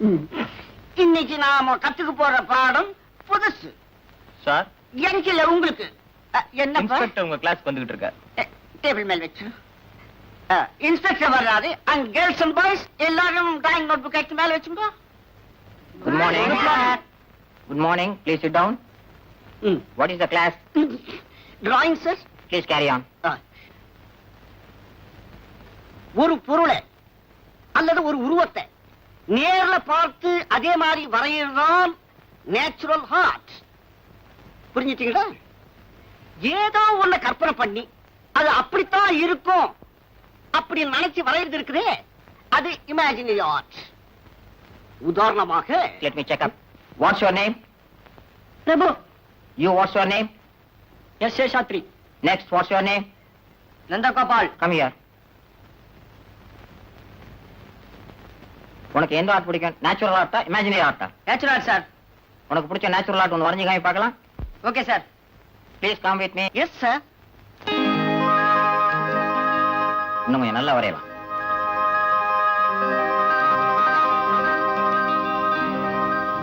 இன்னைக்கு நாம கத்துக்க போற பாடம் புதுசு. சார்? எனக்கு இல்ல உங்களுக்கு இன்ஸ்பெக்டர் உங்க கிளாஸ் வந்துகிட்டு இருக்கார். டேபிள் மேல் வச்சு. இன்ஸ்பெக்டர் வர்றாரு. அண்ட் கேர்ள்ஸ் அண்ட் பாய்ஸ் எல்லாரும் டிராயிங் நோட் புக் எடுத்து மேல வச்சுங்க. Good morning good morning please sit down what is the class drawing sir please carry on ஒரு பொருளை அல்லது ஒரு உருவத்தை நேர்ல பார்த்து அதே மாதிரி வரையறதுதான் நேச்சுரல் ஹார்ட் புரிஞ்சுட்டீங்களா? ஏதோ ஒண்ண கற்பனை பண்ணி அது அப்படித்தான் இருக்கும் அப்படி நினைச்சு வரையறது இருக்குதே அது இமேஜினரி ஆர்ட் உதாரணமாக let me check up what's your name Prabhu. You what's your name S. A Sathri next what's your name Nandagopal. Come here உனக்கு எந்த ஆர்ட் பிடிக்கும்? நேச்சுரல் ஆர்ட்டா இமேஜினரி ஆர்ட்டா நேச்சுரல் சார் உனக்கு பிடிச்ச நேச்சுரல் ஆர்ட் ஒன்று வரைஞ்சு காமி பார்க்கலாம். Okay sir please come with me yes sir இன்னும் கொஞ்சம் நல்லா வரையலாம்.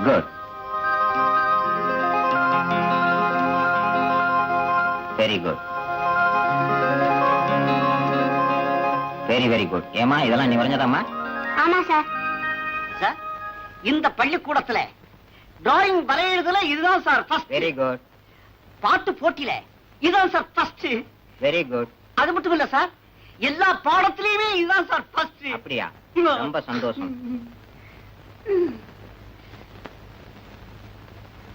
Good very good very very good ஏமா இதெல்லாம் நீ வரைஞ்சதாம்மா? ஆமா சார் சார் இந்த பள்ளிக்கூடத்துல டிராயிங் வரையறதுல இதுதான் சார் ஃபர்ஸ்ட் வெரி குட் பாட்டு போட்டியில இதுதான் சார் ஃபர்ஸ்ட் வெரி குட் அது மட்டும் இல்ல சார் எல்லா பாடத்திலயுமே இதுதான் சார் ஃபர்ஸ்ட் அப்படியா? ரொம்ப சந்தோஷம்.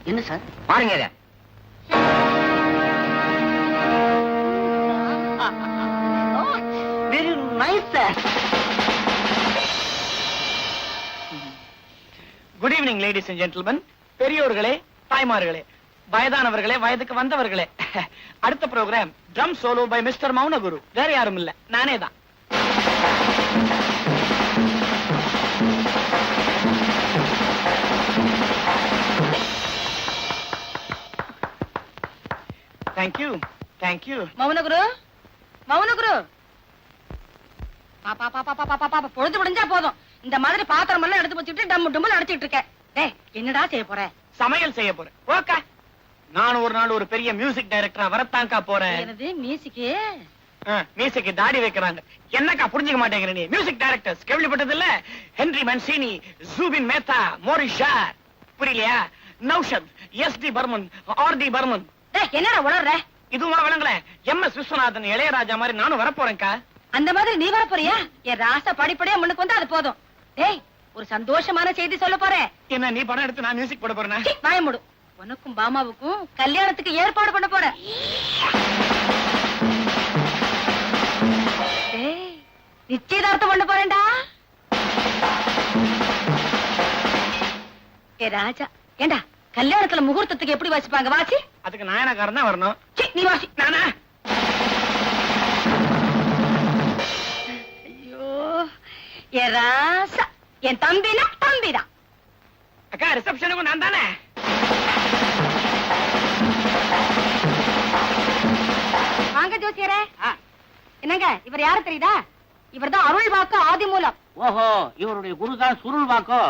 என்ன சார் பாருங்க இத. Very nice sir good evening ladies and gentlemen பெரியோர்களே தாய்மார்களே வயதானவர்களே வயதுக்கு வந்தவர்களே. அடுத்த programme drum solo by mister Mounaguru. வேற யாரும் இல்ல. நானே தான். Thank you thank you Mounaguru? Mounaguru? பாப்பா பாப்பா பாப்பா பாப்பா பாப்பா பொழுது முடிஞ்சா போதும். இந்த மாதிரி பாத்திரம் எல்லாம் எடுத்து வச்சுட்டு டம் டும்னு அடிச்சிட்டு இருக்க டேய் என்னடா செய்ய போற? சமையல் செய்ய போறேன். ஓகே. நான் ஒரு நாள் ஒரு பெரிய மியூசிக் டைரக்டரா வரத்தாங்கா போறேன். எனது மியூசிக்கு மியூசிக் தாடி வைக்கிறாங்க. என்னக்கா புரிஞ்சுக்க மாட்டேங்கிற நீ? மியூசிக் டைரக்டர்ஸ் கேள்விப்பட்டது இல்ல ஹென்ரி மன்சினி ஜூபின் மேத்தா மோரிஷா புரியலையா? Naushad S D Burman R D Burman. என்னடா உளர்ற? இதுவா விளங்கல? எம் எஸ் விஸ்வநாதன் இளையராஜா மாதிரி நானும் வரப்போறேன்க்கா. அந்த மாதிரி நீ வர போறியா என் ராசா படிப்படியா முன்னுக்கு வந்து அது போதும். டேய் ஒரு சந்தோஷமான செய்தி சொல்ல போறேன் என்ன நீ படம் எடுத்து நான் மியூசிக் போட போறேன்? வாய மூடு. உனக்கும் பாமாவுக்கும் கல்யாணத்துக்கு ஏற்பாடு பண்ண போறேன் டேய் நிச்சயதார்த்தம் பண்ண போறேன்டா. ஏ ராஜா ஏண்டா கல்யாணத்துல முகூர்த்தத்துக்கு எப்படி வாசிப்பாங்க? வாசி. அதுக்கு நாயனக்காரன் தான் வரணும். நீ வாசி. நானா? ஐயோ ஏ ராசா. என் தம்பினா தம்பிதான். அக்கா ரிசப்ஷனுக்கும் நான் தானே? வாங்க ஜோசியரே. என்னங்க இவர் யாரு தெரியுதா? இவர்தான் அருள் வாக்கு ஆதி மூலம். ஓஹோ இவருடைய குருதான் சுருள் வாக்கோ?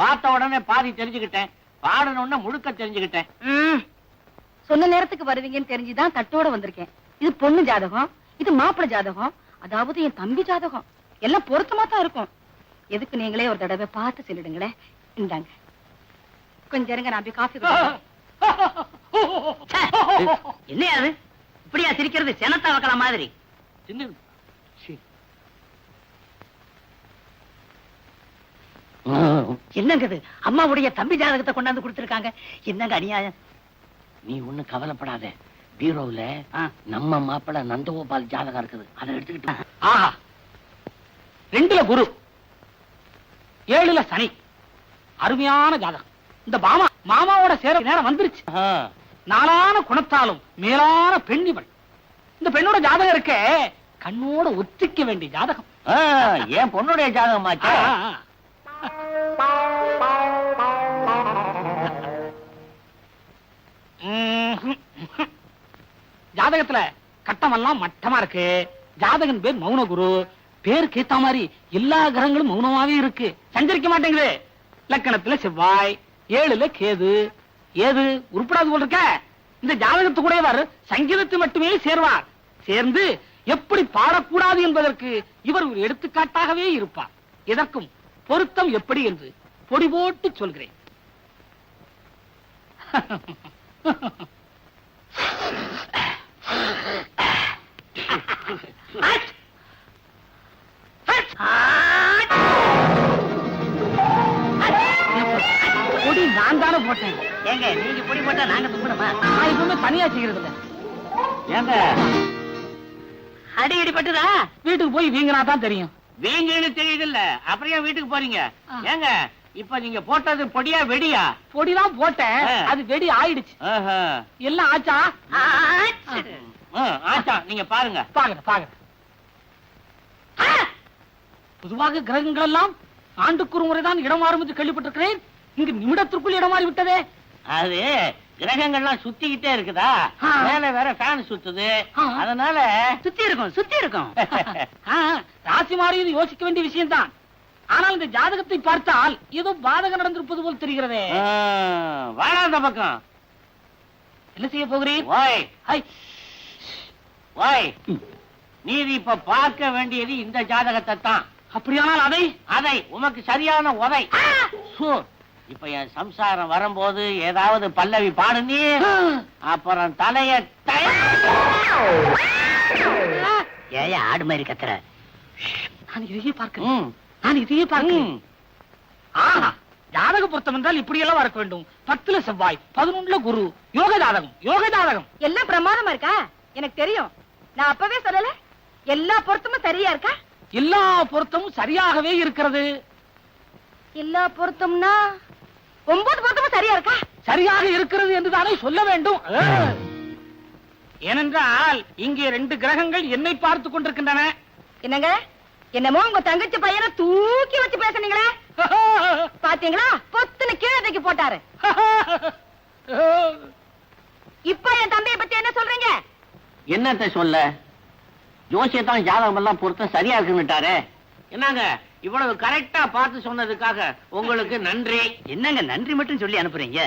பார்த்த உடனே பாதி தெரிஞ்சுக்கிட்டேன். பாடணும்னா முழுக்க தெரிஞ்சுக்கிட்டேன். சொன்ன நேரத்துக்கு வருவீங்கன்னு தெரிஞ்சுதான் தட்டோட வந்திருக்கேன். இது பொண்ணு ஜாதகம் இது மாப்பிள்ளை ஜாதகம் அதாவது என் தம்பி ஜாதகம். எல்லாம் பொருத்தமா தான் இருக்கும். எதுக்கு நீங்களே ஒரு தடவை பார்த்து சொல்லிடுங்களேன். இந்தாங்க. கொஞ்சம் இருங்க நான் போய் காஃபி என்ன அது? இப்படியா சிரிக்கிறது? செனத்தா வைக்கலாம் மாதிரி. என்னங்க இது அம்மாவுடைய தம்பி ஜாதகத்தை கொண்டாந்து கொடுத்திருக்காங்க. என்னங்க அநியாயம்? நீ ஒண்ணு கவலைப்படாத. பீரோவுல நம்ம மாப்பிள்ள நந்தகோபால் ஜாதகம் இருக்குது. அதை எடுத்துக்கிட்டு ஆஹா. ரெண்டுல குரு. ஏழுல சனி. அருமையான ஜாதகம். இந்த மாமா மாமாவோட சேர நேரம் வந்துருச்சு. நாளான குணத்தாலும் மேலான பெண்ணிவள் இந்த பெண்ணோட ஜாதகம் இருக்கே கண்ணோட ஒத்திக்க வேண்டிய ஜாதகம். என் பொண்ணுடைய ஜாதகம். ஜாதகத்துல கட்டமெல்லாம் மட்டமா இருக்கு. ஜாதகன் பேர் மௌனகுரு. பேருக்கு ஏத்த மாதிரி எல்லா கிரகங்களும் மௌனமாவே இருக்கு. சஞ்சரிக்க மாட்டேங்குது. லக்கணத்துல செவ்வாய் ஏழுல கேது. ஏது? உருப்படாது போல் இருக்க. இந்த ஜாதகத்து கூடவார் சங்கீதத்தை மட்டுமே சேர்வார். சேர்ந்து எப்படி பாடக்கூடாது என்பதற்கு இவர் ஒரு எடுத்துக்காட்டாகவே இருப்பார். இதற்கும் பொருத்தம் எப்படி என்று பொடி போட்டு சொல்கிறேன். பொடி நான் தானே போட்டேன். ஏங்க நீங்க பொடி போட்டா நாங்க துப்பணுமா? நான் எப்பவுமே தனியா செய்கிறது இல்ல. ஏங்க? அடி அடி பட்டுதா வீட்டுக்கு போய் வீங்கினா தான் தெரியும். வீங்கன்னு தெரியுது இல்ல அப்புறம் ஏன் வீட்டுக்கு போறீங்க. ஏங்க இப்ப நீங்க போட்டது பொடியா வெடியா? பொடிதான் போட்டேன். அது வெடி ஆயிடுச்சு. எல்லாம் ஆச்சா? ஆச்சா. நீங்க பாருங்க. பாக்குறேன் பாக்குறேன் பொதுவாக கிரகங்கள் எல்லாம் ஆண்டுக்கு ஒரு முறைதான் இடம் மாறும் என்று கேள்விப்பட்டிருக்கிறேன். இங்கு நிமிடத்திற்குள் இடம் மாறி விட்டதே அது கிரகங்கள்லாம் சுத்திக்கிட்டே இருக்குதா. மேல வேற ஃபேன் சுத்துது. அதனால சுத்தி இருக்கும் சுத்தி இருக்கும் ராசி மாறியது யோசிக்க வேண்டிய விஷயம்தான். ஆனால் இந்த ஜாதகத்தை பார்த்தால் ஏதோ பாதகம் நடந்திருப்பது போல் தெரிகிறதே. ஆ, வாடா அந்த பக்கம். என்ன செய்ய ஓய் நீதி இப்ப பார்க்க வேண்டியது இந்த ஜாதகத்தை தான் அப்படியானால் அதை? அதை உமக்கு சரியான உதை. சு, இப்ப என் சம்சாரம் வரும்போது ஏதாவது பல்லவி பாடு நீ அப்புறம் தலைய ஏயா ஆடு மாதிரி கத்துற. நான் இதையே பார்க்கிறேன் நான் இதையே பார்க்கிறேன். ஆஹா ஜாதக பொருத்தம் என்றால் இப்படி எல்லாம் இருக்க வேண்டும். பத்துல செவ்வாய் பதினொன்றுல குரு யோக ஜாதகம் யோக ஜாதகம். எல்லாம் பிரமாதமா இருக்கா? எனக்கு தெரியும். நான் அப்பவே சொல்லல. எல்லா பொருத்தமும் சரியா இருக்கா? எல்லா பொருத்தமும் சரியாகவே இருக்கிறது. எல்லா பொருத்தம்னா ஒன்பது பொருத்தமும் சரியா இருக்கா? சரியாக இருக்கிறது என்று தானே சொல்ல வேண்டும். ஏனென்றால் இங்கே ரெண்டு கிரகங்கள் என்னை பார்த்து கொண்டிருக்கின்றன. என்னங்க? என்னமோ உங்க தங்கச்சி பையனை தூக்கி வச்சு பேசுனீங்களே. பாத்தீங்களா? பொத்துன்னு கீழே தூக்கி போட்டாரு. இப்ப என் தம்பியை பத்தி என்ன சொல்றீங்க? என்னத்த சொல்ல? ஜோசியத்தான் ஜாதகம் எல்லாம் பொருத்தம் சரியா இருக்குன்னுட்டாரே என்னங்க இவ்வளவு கரெக்டா பார்த்து சொன்னதுக்காக உங்களுக்கு நன்றி. என்னங்க நன்றி மட்டும் சொல்லி அனுப்புறீங்க?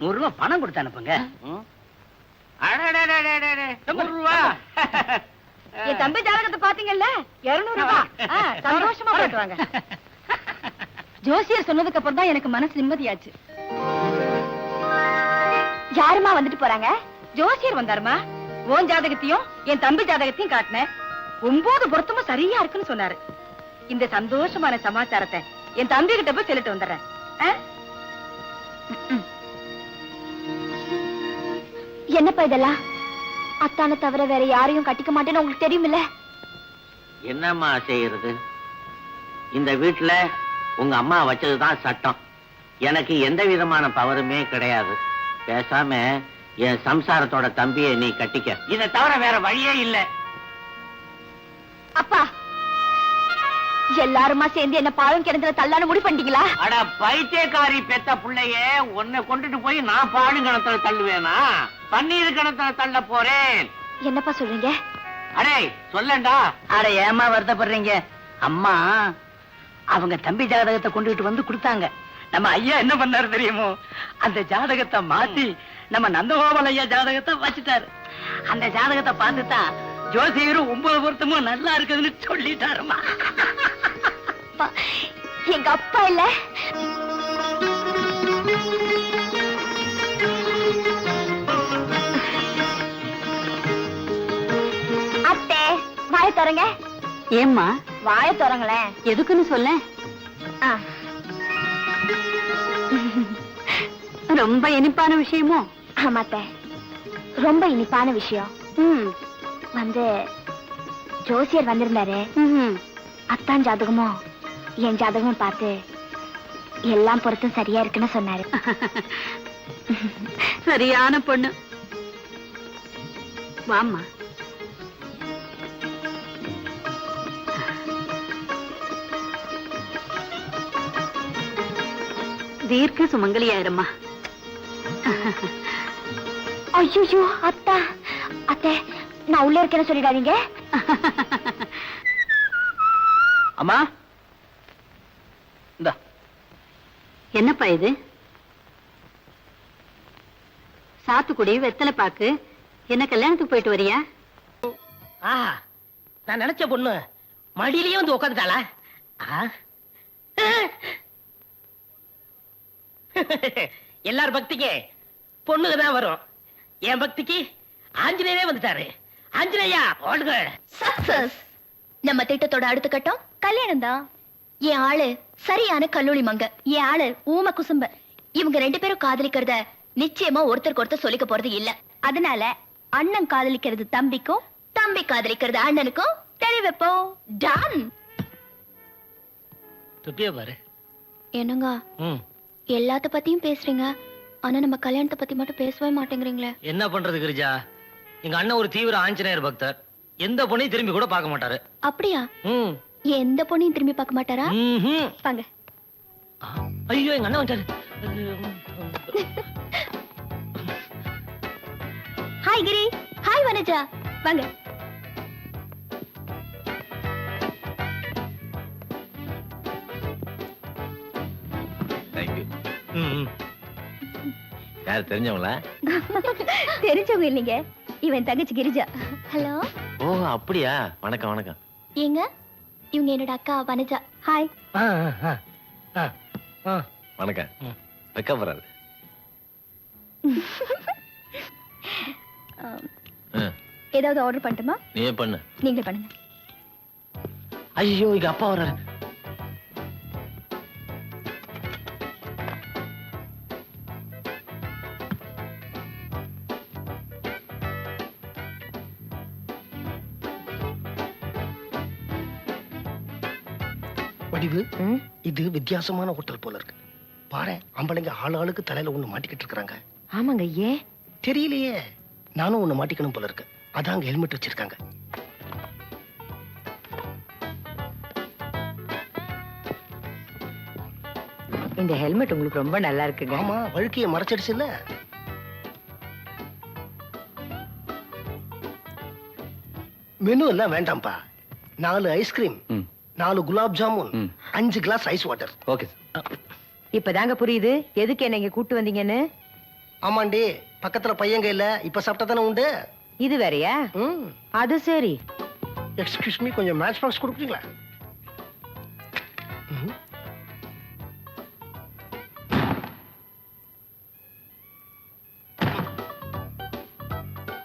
நூறு ரூபாய் பணம் கொடுத்து அனுப்புங்க. ம். அடடடடடடே, நூறு ரூபா. என் தம்பி ஜாதகத்தை பாத்தீங்கல்ல இருநூறு ரூபாய் சந்தோஷமா போயிட்டு வாங்க. ஜோசியர் சொன்னதுக்கு அப்புறம் தான் எனக்கு மனசு நிம்மதியாச்சு. யாருமா வந்துட்டு போறாங்க? ஜோசியர் வந்தாருமா? உன் ஜாதகத்தையும் என் தம்பி ஜாதகத்தையும் காட்டினேன் ஒன்பது பொருத்தமும் சரியா இருக்குன்னு சொன்னாரு. இந்த சந்தோஷமான சமாச்சாரத்தை என் தம்பி கிட்ட போய் சொல்லிட்டு வந்துடுறேன்? என்னப்பா இதெல்லாம்? அத்தானை தவிர வேற யாரையும் கட்டிக்க மாட்டேன்னு உங்களுக்கு தெரியுமில்ல? என்னம்மா செய்யறது? இந்த வீட்டுல உங்க அம்மா வச்சதுதான் சட்டம். எனக்கு எந்த விதமான பவருமே கிடையாது. பேசாம என் சம்சாரத்தோட தம்பியை நீ கட்டிக்க. இதை தவிர வேற வழியே இல்ல. அப்பா எல்லாருமா சேர்ந்து என்ன பாலும் கிணத்துல தள்ளான்னு முடிவு பண்ணிட்டீங்களா? அட பைத்தியக்காரி பெத்த புள்ளைய உன்னை கொண்டுட்டு போய் நான் பாடு கணத்துல தள்ளுவேனா? பன்னீர் கணத்துல தள்ள போறேன். என்னப்பா சொல்றீங்க? அடே சொல்லண்டா. அட ஏமா வருத்தப்படுறீங்க? அம்மா அவங்க தம்பி ஜாதகத்தை கொண்டுகிட்டு வந்து கொடுத்தாங்க. நம்ம ஐயா என்ன பண்ணாரு தெரியுமோ? அந்த ஜாதகத்தை மாத்தி நம்ம நந்தகோபால் ஐயா ஜாதகத்தை வச்சுட்டாரு. அந்த ஜாதகத்தை பார்த்துதான் ஜோசியரும் ஒன்பது பொருத்தமும் நல்லா இருக்குதுன்னு சொல்லிட்டாருமா. அப்பா, எங்க அப்பா இல்ல? அத்தை வாய தரங்க ஏம்மா? வாய தரங்களேன் எதுக்குன்னு சொல்ல ரொம்ப இனிப்பான விஷயமோ? ஆமா அத்தை ரொம்ப இனிப்பான விஷயம். ம். வந்து ஜோசியர் வந்திருந்தாரு. அத்தான் ஜாதகமும் என் ஜாதகமும் பார்த்து எல்லாம் பொருத்தும் சரியா இருக்குன்னு சொன்னாரு. சரியான பொண்ணு. வாம்மா. தீர்க்க சுமங்கலியாயிரம்மா. ஐயோ அத்தா. அத்தை நான் உள்ள இருக்கேன்னு சொல்லிடாதீங்க. அம்மா. இந்த. என்னப்பா இது? சாத்துக்குடி வெத்தலை பாக்கு என்ன கல்யாணத்துக்கு போயிட்டு வரியா? ஆஹா நான் நினைச்ச பொண்ணு மடியிலயே வந்து உட்காந்துட்டாளா எல்லார் பக்திக்கு. பொண்ணுங்க தான் வரும். என் பக்திக்கு ஆஞ்சநேயரே வந்துட்டாரு. ஆஞ்சநேயா ஓடுங்க சக்சஸ். நம்ம திட்டத்தோட அடுத்த கட்டம் கல்யாணம் தான் என் ஆளு சரியான கல்லூரி மங்க. என் ஆளு ஊம குசும்ப. இவங்க ரெண்டு பேரும் காதலிக்கிறத நிச்சயமா ஒருத்தருக்கு ஒருத்தர் சொல்லிக்க போறது இல்ல. அதனால அண்ணன் காதலிக்கிறது தம்பிக்கும் தம்பி காதலிக்கிறது அண்ணனுக்கும் தெரிய வைப்போம் டான் துப்பிய பாரு. என்னங்க? எல்லாத்த பத்தியும் பேசுறீங்க? ஆனா நம்ம கல்யாணத்தை பத்தி மட்டும் பேசவே மாட்டேங்கிறீங்களே. என்ன பண்றது கிரிஜா? எங்க அண்ணன் ஒரு தீவிர ஆஞ்சநேயர் பக்தர். எந்த பொண்ணையும் திரும்பி கூட பார்க்க மாட்டாரு. அப்படியா? ம். எந்த பொண்ணையும் திரும்பி பார்க்க மாட்டாரா? ம்ஹும். வாங்க. ஐயோ எங்க அண்ணன் வந்துட்டாரு. ஹாய் கிரி. ஹாய் வனஜா. வாங்க. யார் தெரிஞ்சவங்களா? தெரிஞ்சவங்க இல்லைங்க. இவன் தங்கச்சி கிரிஜா. ஹலோ? ஓ அப்படியா? வணக்கம் வணக்கம். ஏங்க? இவங்க என்னோட அக்கா வனஜா. ஹாய் ஆ, ஆ, ஆ, ஆ. வணக்கம். ம். வெக்கப்படுறாரு ஏதாவது ஆர்டர் பண்ணட்டுமா? நீயே பண்ணு. நீங்களே பண்ணுங்க. ஐயோ இங்க அப்பா வர்றாரு. இது வித்தியாசமான ஹோட்டல் போல இருக்கு. பாரு ஆம்பளைங்க ஆள் ஆளுக்கு தலையில ஒண்ணு மாட்டிக்கிட்டு இருக்காங்க ஆமாங்க ஏன் தெரியலையே. நானும் ஒண்ணு மாட்டிக்கணும் போல இருக்கு. அதான் அங்க ஹெல்மெட் வச்சிருக்காங்க. இந்த ஹெல்மெட் உங்களுக்கு ரொம்ப நல்லா இருக்குங்க. ஆமா வழுக்கைய மறைச்சிடுச்சு இல்ல மெனு எல்லாம் வேண்டாம்ப்பா. நாலு ஐஸ்கிரீம். நாலு குலாப் ஜாமுன் அஞ்சு கிளாஸ் ஐஸ் வாட்டர் ஓகே இப்பதாங்க புரியுது. எதுக்கு என்ன இங்க கூட்டு வந்தீங்கன்னு? ஆமாண்டி பக்கத்துல பையங்க இல்ல இப்ப சாப்பிட்டா தானே உண்டு? இது வேறயா? ம். அது சரி. எக்ஸ்கியூஸ் மீ கொஞ்சம் மேட்ச் பாக்ஸ் கொடுக்குறீங்களா.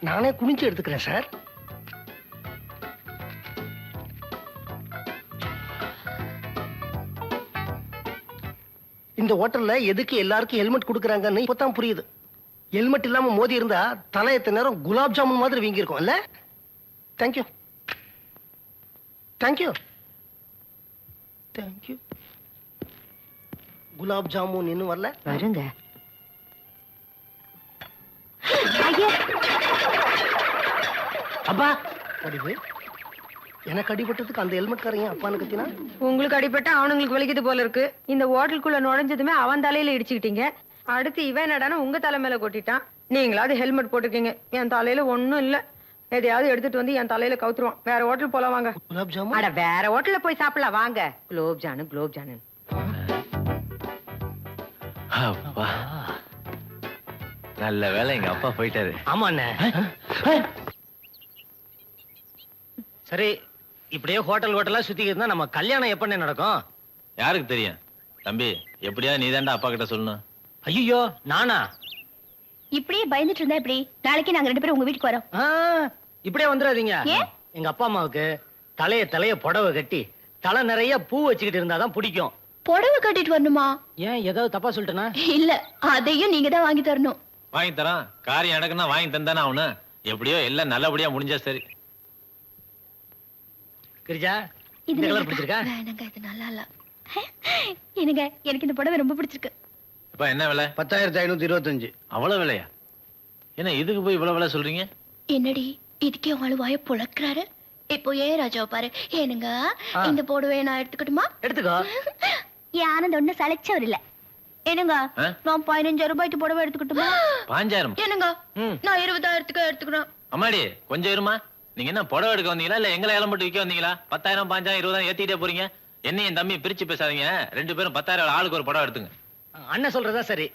நானே குனிஞ்சு எடுத்துக்கிறேன் சார் இந்த ஹோட்டல்ல எதுக்கு எல்லாருக்கும் ஹெல்மெட் கொடுக்குறாங்கன்னு இப்பதான் புரியுது. ஹெல்மெட் இல்லாம மோதி இருந்தா தலை எத்தனை நேரம் குலாப் ஜாமுன் மாதிரி வீங்கி இருக்கும் இல்ல thank you thank you thank you gulab jamun இன்னும் வரல? வருங்க. அப்பா வடிவு எனக்கு அடிபட்டதுக்கு அந்த ஹெல்மெட் காரையும் அப்பான்னு கத்தினா? உங்களுக்கு அடிபட்ட அவனுங்களுக்கு வலிக்குது போல இருக்கு. இந்த ஹோட்டலுக்குள்ள நுழைஞ்சதுமே அவன் தலையில இடிச்சுக்கிட்டீங்க. அடுத்து இவன் என்னடானா உங்க தலை மேல கொட்டிட்டான். நீங்களாவது ஹெல்மெட் போட்டிருக்கீங்க என் தலையில ஒண்ணும் இல்ல. எதையாவது எடுத்துட்டு வந்து என் தலையில கவுத்துருவான். வேற ஹோட்டல் போலாம் வாங்க. குலாப் ஜாமுன்? அட வேற ஹோட்டல்ல போய் சாப்பிடலாம். வாங்க. குலோப் ஜானு குலோப் ஜானு. அப்பா. நல்ல வேலை எங்க அப்பா போயிட்டாரு. ஆமா அண்ணே. சரி இப்படியே ஹோட்டல் ஹோட்டலா சுத்திக்கிட்டு இருந்தா நம்ம கல்யாணம் எப்பண்ணே நடக்கும்? யாருக்கு தெரியும்? தம்பி எப்படியா நீ அப்பா கிட்ட சொல்லணும். ஐயோ நானா? இப்படியே பயந்துட்டு இருந்தா எப்படி? நாளைக்கு நாங்க ரெண்டு பேரும் உங்க வீட்டுக்கு வரோம். ஆ, இப்படியே வந்துடாதீங்க? எங்க அப்பா அம்மாவுக்கு தலைய தலைய புடவை கட்டி தலை நிறைய பூ வச்சுக்கிட்டு இருந்தாதான் பிடிக்கும். புடவை கட்டிட்டு வரணுமா? ஏன் ஏதாவது தப்பா சொல்லிட்டேனா? இல்ல அதையும் நீங்க தான் வாங்கி தரணும். வாங்கி தரோம் காரியம் நடக்குன்னா வாங்கி தந்தானே அவனு? எப்படியோ எல்லாம் நல்லபடியா முடிஞ்சா சரி. கிரிஜா இந்த நல்லா கலர் பிடிச்சிருக்கா? இருக்கா? வேணாங்க இது நல்லா இல்ல என்னங்க எனக்கு இந்த புடவை ரொம்ப பிடிச்சிருக்கு. இப்ப என்ன விலை? பத்தாயிரத்தி ஐநூத்தி இருபத்தஞ்சு. அவ்வளவு விலையா? என்ன இதுக்கு போய் இவ்வளவு விலை சொல்றீங்க? என்னடி இதுக்கே உங்களு வாய புழக்கிறாரு? இப்போ ஏன் ராஜாவை பாரு? ஏனுங்க. இந்த புடவையை நான் எடுத்துக்கட்டுமா? எடுத்துக்கோ. என் ஆனந்த் ஒண்ணு சளைச்சவர் இல்ல. என்னங்க? நான் பதினஞ்சாயிரம் ரூபாய்க்கு புடவை எடுத்துக்கட்டுமா? பாஞ்சாயிரம். என்னங்க. நான் இருபதாயிரத்துக்கு எடுத்துக்கிறேன் அம்மாடி கொஞ்சம் இருமா? நீங்க என்ன புடவை எடுக்க வந்தீங்களா? இல்ல எங்களை ஏலம் போட்டு விற்க வந்தீங்களா? பத்தாயிரம் பாஞ்சாயிரம் இருபதாயிரம் ஏத்திட்டே போறீங்க. என்னையும் என் தம்பி பிரிச்சு பேசாதீங்க. ரெண்டு பேரும் பத்தாயிரம் ஆளுக்கு ஒரு புடவை எடுத்துங்க. அண்ணன் சொல்றதா சரி.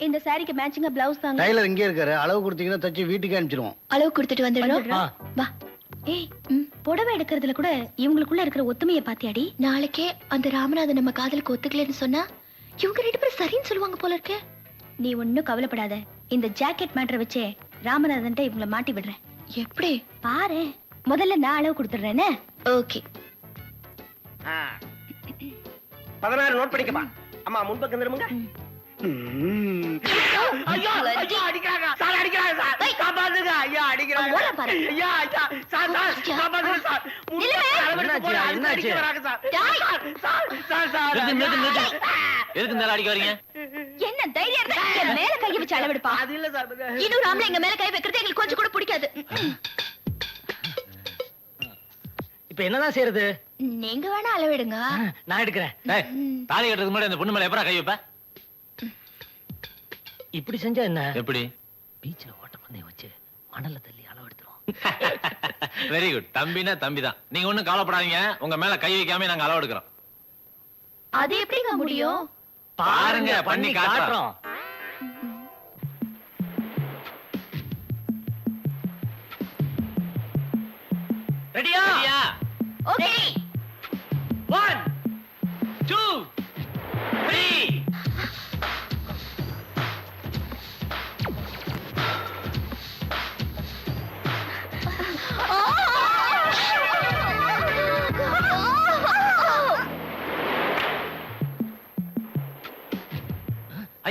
இந்த சாரிக்கு மேட்சிங்கா பிளவுஸ் தாங்க. டைலர் இங்கே இருக்காரு. அளவு கொடுத்தீங்கன்னா தச்சு வீட்டுக்கு அனுப்பிச்சிருவோம் அளவு கொடுத்துட்டு வந்துடுறோம். வா. ஏய் புடவை எடுக்கிறதுல கூட இவங்களுக்குள்ள இருக்கிற ஒத்துமையை பாத்தியாடி? நாளைக்கே அந்த ராமநாதன் நம்ம காதலுக்கு ஒத்துக்கலைன்னு சொன்னா இவங்க ரெண்டு பேரும் சரின்னு சொல்லுவாங்க போல இருக்கே. நீ ஒண்ணும் கவலைப்படாத. இந்த ஜாக்கெட் மேட்டரை வச்சே ராமநாதன்ட்ட இவங்கள மாட்டி விடுறேன். எப்படி? பாரு முதல்ல நான் அளவு கொடுத்துடுறேனே? ஓகே. பதினாறு நோட் பண்ணிக்கப்பா அம்மா முன்பக்கம் திரும்புங்க. எதுக்கு ஆளை அடிக்க வரீங்க? என்ன தைரியம்? இருந்தா என் மேல கைய வச்சு அளவெடுப்பா. அது இல்ல சார் இன்னொரு ஆம்பளை எங்க மேல கை வைக்கிறது எங்களுக்கு கொஞ்சம் கூட பிடிக்காது. இப்ப என்னதான் செய்யறது நீங்க வேணா அளவெடுங்க. நான் எடுக்கிறேன். டேய், தாலி கட்டுறதுக்கு முன்னாடி அந்த பொண்ணு மேல எப்படா கை வைப்ப? இப்படி செஞ்சா என்ன? எப்படி? பீச்ல ஓட்ட பந்தயம் வச்சு மணல்ல தள்ளி அளவு எடுத்துரும் வெரி குட் தம்பினா தம்பி தான் நீங்க ஒண்ணும் கவலைப்படாதீங்க. உங்க மேல கை வைக்காம நாங்க அளவு எடுக்கிறோம் அது எப்படிங்க முடியும்? பாருங்க, பண்ணி காட்டுறோம். ரெடியா? ஓகே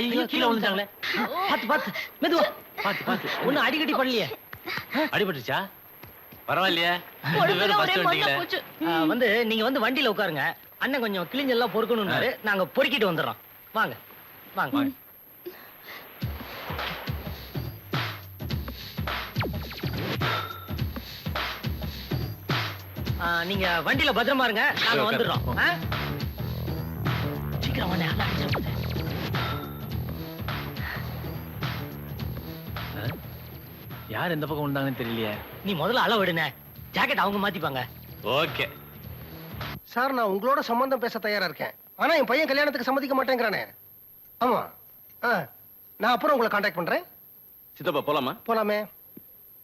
ஐயோ கீழே விழுந்துட்டாங்களே. பாத்து பாத்து மெதுவா. பாத்து பாத்து ஒண்ணும் அடிக்கடி பண்ணலையே. அடிபட்டுச்சா பரவாயில்லையே. வந்து நீங்க வந்து வண்டியில உட்காருங்க. அண்ணன் கொஞ்சம் கிழிஞ்செல்லாம் பொறுக்கணும்னாரு. நாங்க பொறுக்கிட்டு வந்துடுறோம். வாங்க. வாங்க வாங்க. ஆ, நீங்க வண்டியில பத்திரமா இருங்க. நாங்க. வந்துடுறோம்? சீக்கிரம் வாங்க யார் எந்த பக்கம் வந்தாங்கன்னு தெரியலையே. நீ முதல்ல அளவு எடுன. ஜாக்கெட் அவங்க மாத்திப்பாங்க. ஓகே. சார் நான் உங்களோட சம்பந்தம் பேச தயாரா இருக்கேன். ஆனா என் பையன் கல்யாணத்துக்கு சம்மதிக்க மாட்டேங்கிறானே. ஆமா. ஆ, நான் அப்புறம் உங்களை காண்டாக்ட் பண்றேன். சித்தப்பா போலாமா? போலாமே.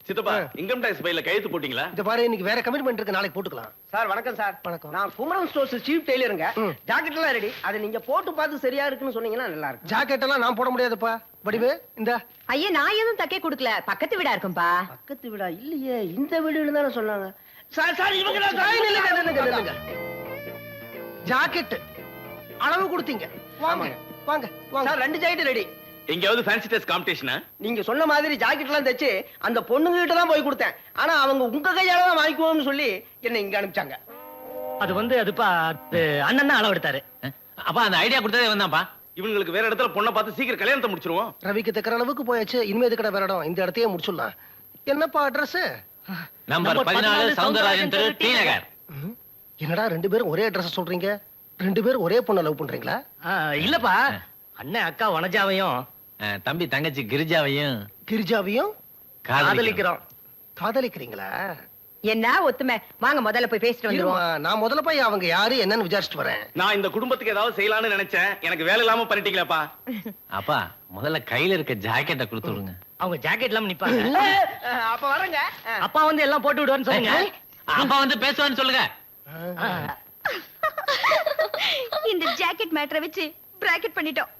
சித்தப்பா. இன்கம் டாக்ஸ் பையில கையெழுத்து போட்டீங்களா? இந்த பாரு இன்னைக்கு வேற கமிட்மெண்ட் இருக்கு நாளைக்கு போட்டுக்கலாம். சார் வணக்கம் சார் வணக்கம். நான் குமரன் ஸ்டோர்ஸ் சீஃப் டெய்லருங்க. ஜாக்கெட் எல்லாம் ரெடி அதை நீங்க போட்டு பார்த்து சரியா இருக்குன்னு சொன்னீங்கன்னா நல்லா இருக்கும். ஜாக்கெட் எல்லாம் நான் போட முடியாதுப்பா. வடிவு இந்த. ஐயா நான் எதுவும் தைக்க கொடுக்கல. பக்கத்து வீடா இருக்கும்பா. பக்கத்து வீடா? இல்லையே இந்த வீடு தானே சொன்னாங்க. சார் சார் இவங்க தான் சார். ஜாக்கெட் அளவு கொடுத்தீங்க. வாங்க. வாங்க வாங்க. சார் ரெண்டு ஜாக்கெட் ரெடி. எங்கேயாவது ஃபேன்சி டெஸ்ட் காம்படிஷனா நீங்க சொன்ன மாதிரி ஜாக்கெட் எல்லாம் தைச்சு அந்த பொண்ணுங்க கிட்ட தான் போய் கொடுத்தேன். ஆனா அவங்க உங்க கையால தான் வாங்கிக்குவோம்னு சொல்லி என்ன இங்க அனுப்பிச்சாங்க. அது வந்து அதுப்பா அது அண்ணன் தான் அளவு எடுத்தாரு அப்பா அந்த ஐடியா கொடுத்ததே வந்தாப்பா இவங்களுக்கு வேற இடத்துல பொண்ணை பார்த்து சீக்கிரம் கல்யாணத்தை முடிச்சிருவோம். ரவிக்கு தைக்கிற அளவுக்கு போயாச்சு இனிமே எதுக்கட வேற இடம்? இந்த இடத்தையே முடிச்சிடலாம். என்னப்பா அட்ரஸ் நம்பர் பதினாலு சவுந்தரராஜன் தெரு டி நகர். என்னடா ரெண்டு பேரும் ஒரே அட்ரஸ் சொல்றீங்க? ரெண்டு பேரும் ஒரே பொண்ணை லவ் பண்றீங்களா? இல்லப்பா. அண்ணன் அக்கா வனஜாவையும். தம்பி தங்கச்சி கிரிஜாவையும் கிரிஜாவையும்? காதலிக்கிறோம். காதலிக்கிறீங்களா? என்ன ஒத்துமை? வாங்க முதல்ல போய் பேசிட்டு இருமா, நான் முதல்ல போய் அவங்க யாரு என்னன்னு விசாரிச்சுட்டு வரேன். நான் இந்த குடும்பத்துக்கு ஏதாவது செய்யலாம்னு நினைச்சேன். எனக்கு வேலை இல்லாம பண்ணிட்டீங்களாப்பா. அப்பா முதல்ல கையில இருக்க ஜாக்கெட்டை கொடுத்து விடுங்க அவங்க ஜாக்கெட் இல்லாம நிப்பாங்க. அப்ப வரேங்க. அப்பா வந்து எல்லாம் போட்டு விடுவான்னு சொல்லுங்க. அப்பா வந்து பேசுவான்னு சொல்லுங்க. இந்த ஜாக்கெட் மேட்டரை வச்சு பிராக்கெட் பண்ணிட்டோம்.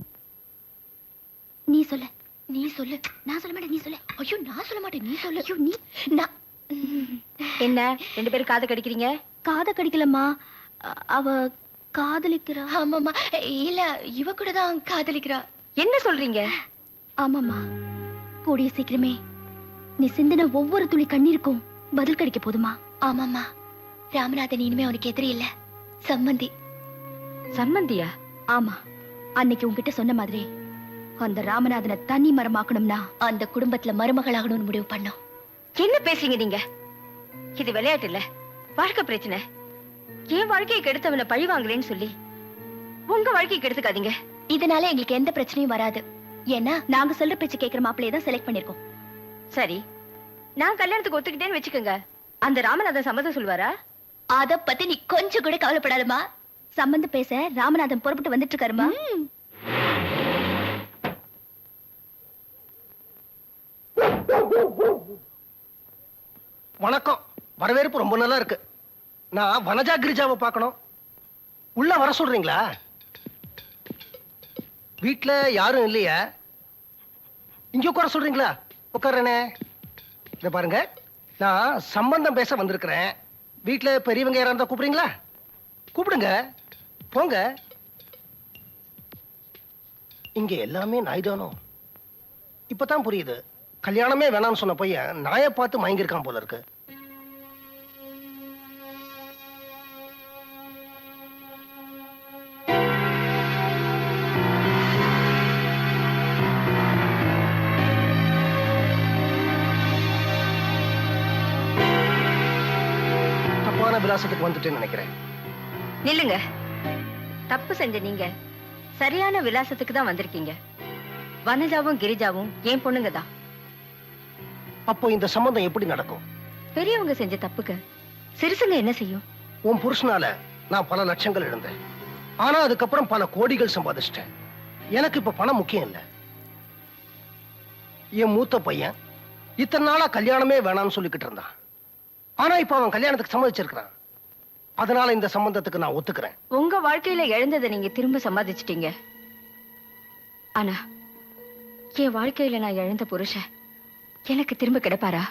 நீ சொல்லு நீ சொல்லு. நான் சொல்ல மாட்டேன் நீ சொல்லு. ஐயோ நான் சொல்ல மாட்டேன் நீ சொல்லு. ஐயோ நீ நான் என்ன? ரெண்டு பேரும் காது கடிக்கிறீங்க? காத கடிக்கலம்மா. அவ காதலிக்கிறா. ஆமாம்மா. இல்ல இவ கூட தான் காதலிக்கிறா. என்ன சொல்றீங்க? ஆமாம்மா. கூடிய சீக்கிரமே நீ சிந்தின ஒவ்வொரு துளி கண்ணீருக்கும் பதில் கிடைக்க போதுமா ஆமாம்மா. ராமநாதன் இனிமே அவனுக்கு எதிரி இல்ல. சம்மந்தி. சம்மந்தியா? ஆமா. அன்னைக்கு உன்கிட்ட சொன்ன மாதிரி அந்த ராமநாதனை தனி மரமாக்கணும்னா அந்த குடும்பத்துல மருமகளாகணும்னு முடிவு பண்ணோம். என்ன பேசுறீங்க நீங்க? இது விளையாட்டு இல்ல. வாழ்க்கை பிரச்சனை. என் வாழ்க்கையை கெடுத்தவனை பழி வாங்கலேன்னு சொல்லி உங்க வாழ்க்கையை கெடுத்துக்காதீங்க. இதனால எங்களுக்கு எந்த பிரச்சனையும் வராது. ஏன்னா நாங்க சொல்ற பேச்சு கேக்குற மாப்பிளைய தான் செலக்ட் பண்ணிருக்கோம் சரி. நான் கல்யாணத்துக்கு ஒத்துக்கிட்டேன்னு வச்சுக்கோங்க. அந்த ராமநாதன் சம்மதம் சொல்வாரா அத பத்தி நீ கொஞ்சம் கூட கவலைப்படாதமா சம்பந்தம் பேச ராமநாதன் புறப்பட்டு வந்துட்டு இருக்காருமா வணக்கம். வரவேற்பு ரொம்ப நல்லா இருக்கு நான் வனஜா கிரிஜாவை பார்க்கணும். உள்ள வர சொல்றீங்களா? வீட்டில் யாரும் இல்லையா? இங்கே உட்கார சொல்றீங்களா? உட்காரனே இதை பாருங்க. நான் சம்பந்தம் பேச வந்திருக்கிறேன். வீட்டில் பெரியவங்க யாரா இருந்தால் கூப்பிடுறீங்களா? கூப்பிடுங்க. போங்க. இங்கே எல்லாமே நாய்தானோ இப்பதான் புரியுது. கல்யாணமே வேணாம்னு சொன்ன பையன் நாயை பார்த்து மயங்கிருக்கான் போல இருக்கு. தப்பான விலாசத்துக்கு வந்துட்டேன்னு நினைக்கிறேன். நில்லுங்க. தப்பு செஞ்ச நீங்க சரியான விலாசத்துக்கு தான் வந்திருக்கீங்க. வனஜாவும் கிரிஜாவும் என் பொண்ணுங்க தான். அப்போ இந்த சம்பந்தம் எப்படி நடக்கும்? பெரியவங்க செஞ்ச தப்புக்கு சிறுசுங்க என்ன செய்யும்? உன் புருஷனால நான் பல லட்சங்கள் இழந்தேன். ஆனா அதுக்கப்புறம் பல கோடிகள் சம்பாதிச்சிட்டேன். எனக்கு இப்ப பணம் முக்கியம் இல்ல. என் மூத்த பையன் இத்தனை நாளா கல்யாணமே வேணாம்னு சொல்லிக்கிட்டு இருந்தான். ஆனா இப்ப அவன் கல்யாணத்துக்கு சம்மதிச்சிருக்கிறான். அதனால இந்த சம்பந்தத்துக்கு நான் ஒத்துக்கிறேன். உங்க வாழ்க்கையில இழந்ததை நீங்க திரும்ப சம்பாதிச்சிட்டீங்க. ஆனா என் வாழ்க்கையில நான் இழந்த புருஷன் எனக்கு திரும்ப கிடைப்பாரா?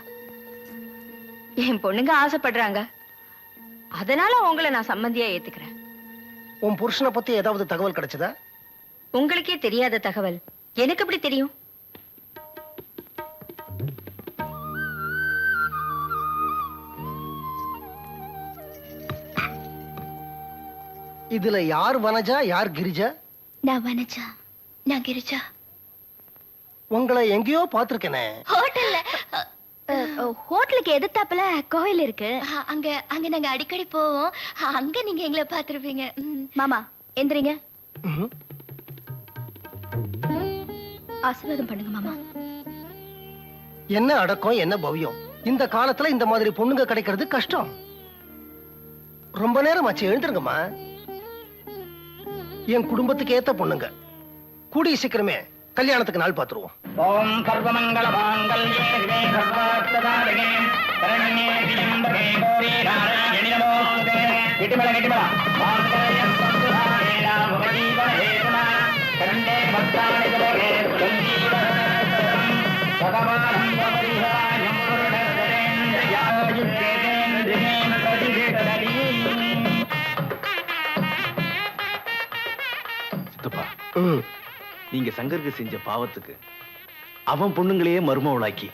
என் பொண்ணுங்க ஆசைப்படுறாங்க. அதனால உங்களை நான் சம்மந்தியா ஏத்துக்கிறேன். உன் புருஷனை பத்தி ஏதாவது தகவல் கிடைச்சதா? உங்களுக்கே தெரியாத தகவல். எனக்கு எப்படி தெரியும்? இதுல யார் வனஜா யார் கிரிஜா? நான் வனஜா. நான் கிரிஜா. உங்களை எங்கேயோ பார்த்திருக்கேனே. ஹோட்டல்ல ஹோட்டலுக்கு எதிர்த்தாப்புல கோயில் இருக்கு. அங்க அங்க நாங்க அடிக்கடி போவோம். அங்க நீங்க எங்களை பாத்துருப்பீங்க மாமா எந்திரிங்க. ஆசீர்வாதம் பண்ணுங்க மாமா. என்ன அடக்கம் என்ன பவ்யம்? இந்த காலத்துல இந்த மாதிரி பொண்ணுங்க கிடைக்கிறது கஷ்டம். ரொம்ப நேரம் ஆச்சு எழுந்திருங்கம்மா. என் குடும்பத்துக்கு ஏத்த பொண்ணுங்க. கூடிய சீக்கிரமே கல்யாணத்துக்கு நாள் பார்த்துருவோம் ஓம் சர்வமங்கல மாங்கல்யே சரண்யே திரியம்பகே கௌரி நாராயணி கிட்டிமல கிட்டிமல ஹேதுனா கண்டே பக்தானி பரிஹாயம் சித்தப்பா ம். நீங்க சங்கருக்கு செஞ்ச பாவத்துக்கு அவன் பொண்ணுங்களையே மருமவளாக்கி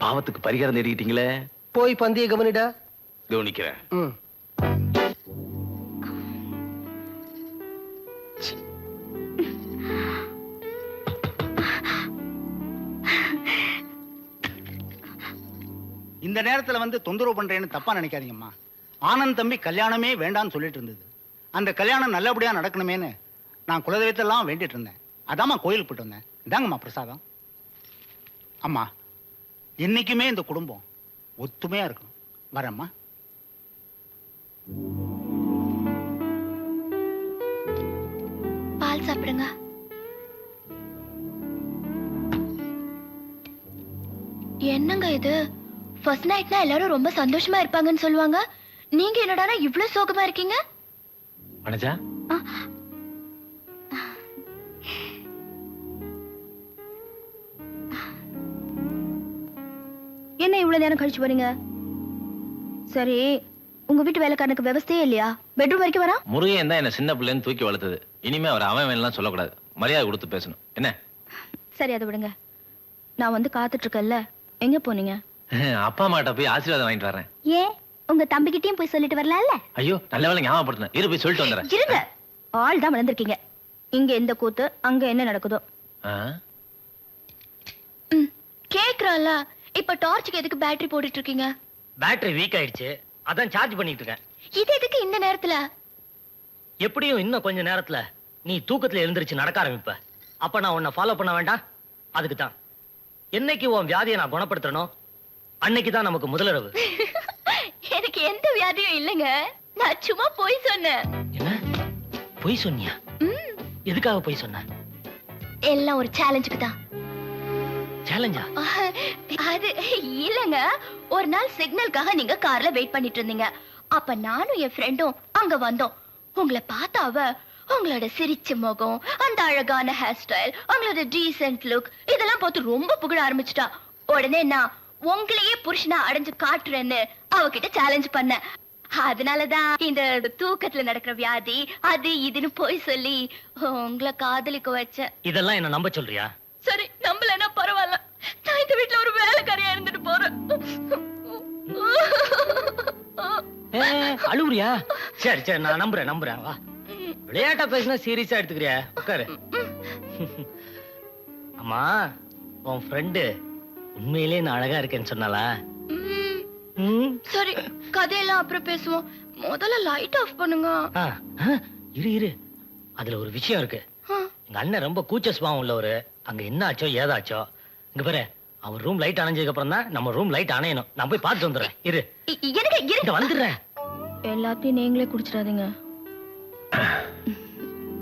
பாவத்துக்கு பரிகாரம் தேடிக்கிட்டீங்களே? போய் பந்திய கவனிடா. கவனிக்கிறேன். இந்த நேரத்துல வந்து தொந்தரவு பண்றேன்னு தப்பா நினைக்காதீங்கம்மா. ஆனந்த் தம்பி கல்யாணமே வேண்டாம்னு சொல்லிட்டு இருந்தது. அந்த கல்யாணம் நல்லபடியா நடக்கணுமேன்னு நான் குலதெய்வத்தெல்லாம் வேண்டிட்டு இருந்தேன். அதாம்மா கோயிலுக்கு போயிட்டு வந்தேன். இதாங்கம்மா பிரசாதம். அம்மா என்னைக்குமே இந்த குடும்பம் ஒத்துமையா இருக்கணும். வரேம்மா. பால் சாப்பிடுங்க. என்னங்க இது? ஃபர்ஸ்ட் நைட்னா எல்லாரும் ரொம்ப சந்தோஷமா இருப்பாங்கன்னு சொல்லுவாங்க. நீங்க என்னடானா இவ்ளோ சோகமா இருக்கீங்க? வனஜா நேரம் கழிச்சு வரீங்க சரி உங்க வீட்டு வேலைக்காரனுக்கு விவசாயே இல்லையா? பெட்ரூம் வரைக்கும் வரா? முருகன் தான் என்ன சின்ன பிள்ளைன்னு தூக்கி வளர்த்தது. இனிமே அவர் அவன் எல்லாம் சொல்லக்கூடாது. மரியாதை கொடுத்து பேசணும். என்ன? சரி அதை விடுங்க. நான் வந்து காத்துட்டு இருக்கேன்ல எங்க போனீங்க? அப்பா அம்மாட்ட போய் ஆசீர்வாதம் வாங்கிட்டு வரேன். ஏன் உங்க தம்பிகிட்டயும் போய் சொல்லிட்டு வரலாம்ல? ஐயோ நல்ல வேலை ஞாபகப்படுத்தினேன் இரு போய் சொல்லிட்டு வந்துடுறேன். இருங்க. ஆள் தான் வளர்ந்துருக்கீங்க. இங்க எந்த கூத்து அங்க என்ன நடக்குதோ? கேக்குறான்ல இப்ப டார்ச்சுக்கு எதுக்கு பேட்டரி போட்டுட்டு இருக்கீங்க பேட்டரி வீக் ஆயிடுச்சு. அதான் சார்ஜ் பண்ணிட்டு இருக்கேன் இது எதுக்கு இந்த நேரத்துல? எப்படியும் இன்னும் கொஞ்ச நேரத்துல நீ தூக்கத்துல எழுந்திருச்சு நடக்க ஆரம்பிப்ப. அப்ப நான் உன்னை ஃபாலோ பண்ண வேண்டாம். அதுக்கு தான் என்னைக்கு உன் வியாதியை நான் குணப்படுத்துறனோ அன்னைக்கு தான் நமக்கு முதலிரவு எனக்கு எந்த வியாதியும் இல்லைங்க. நான் சும்மா போய் சொன்னேன். என்ன? பொய் சொன்னியா? எதுக்காக பொய் சொன்ன? எல்லாம் ஒரு சேலஞ்சுக்கு தான். சேலஞ்சா அது இல்லங்க. ஒரு நாள் சிக்னலுக்காக நீங்க கார்ல வெயிட் பண்ணிட்டு இருந்தீங்க. அப்ப நானும் என் ஃப்ரெண்டும் அங்க வந்தோம். உங்களை பார்த்த அவ உங்களோட சிரிச்ச முகம் அந்த அழகான ஹேர் ஸ்டைல் உங்களோட டீசென்ட் லுக் இதெல்லாம் பார்த்து ரொம்ப புகழ ஆரம்பிச்சிட்டா. உடனே நான் உங்களையே புருஷனா அடைஞ்சு காட்டுறேன்னு அவகிட்ட சேலஞ்ச் பண்ணேன். அதனாலதான் இந்த தூக்கத்துல நடக்கிற வியாதி அது இதுன்னு போய் சொல்லி உங்களை காதலிக்க வச்சேன். இதெல்லாம் என்ன நம்ப சொல்றியா சரி நம்பலன்னா பரவாயில்ல நான் இந்த வீட்ல ஒரு வேலைக்காரியா இருந்துட்டு போறேன் ஏ, அழுவுறியா? சரி சரி நான் நம்புறேன் நம்புறேன். வா. விளையாட்டா பேசினா சீரியஸா எடுத்துக்கிறியா? உட்காரு. அம்மா உன் ஃப்ரெண்டு உண்மையிலே நான் அழகா இருக்கேன்னு சொன்னாலா சரி கதையெல்லாம் அப்புறம் பேசுவோம். முதல்ல லைட் ஆஃப் பண்ணுங்க. இரு இரு. அதுல ஒரு விஷயம் இருக்கு. எங்க அண்ணன் ரொம்ப கூச்ச சுபாவம் உள்ளவரு. அங்க என்ன ஆச்சோ ஏதாச்சோ. இங்க பாரு. அவர் ரூம் லைட் அணைஞ்சதுக்கு அப்புறம் தான் நம்ம ரூம் லைட் அணையணும். நான் போய் பார்த்துட்டு வந்துடுறேன். இரு. இ- இருங்க இங்க இருங்க வந்துடுறேன். எல்லாத்தையும் நீங்களே குடிச்சிடாதீங்க.